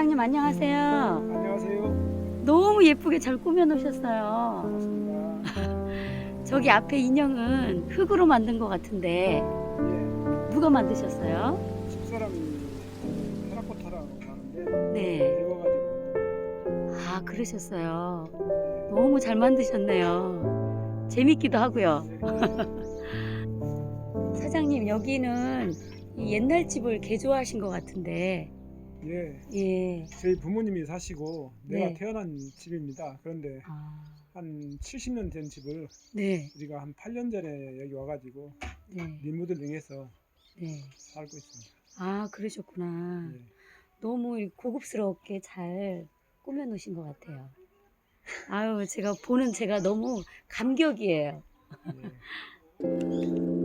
사장님 안녕하세요. 안녕하세요. 너무 예쁘게 잘 꾸며 놓으셨어요. 반갑습니다. 저기 앞에 인형은 흙으로 만든 것 같은데 예, 누가 만드셨어요? 집사람이 테라코타라고 하는데 네. 배워가지고 아 그러셨어요. 너무 잘 만드셨네요. 재밌기도 하고요. 사장님 여기는 이 옛날 집을 개조하신 것 같은데 예, 예. 저희 부모님이 사시고 내가 네. 태어난 집입니다. 그런데 아, 한 70년 된 집을 네. 우리가 한 8년 전에 여기 와가지고 네. 리모델링해서 네. 살고 있습니다. 아 그러셨구나. 예. 너무 고급스럽게 잘 꾸며 놓으신 것 같아요. 아유, 제가 보는 제가 너무 감격이에요. 예.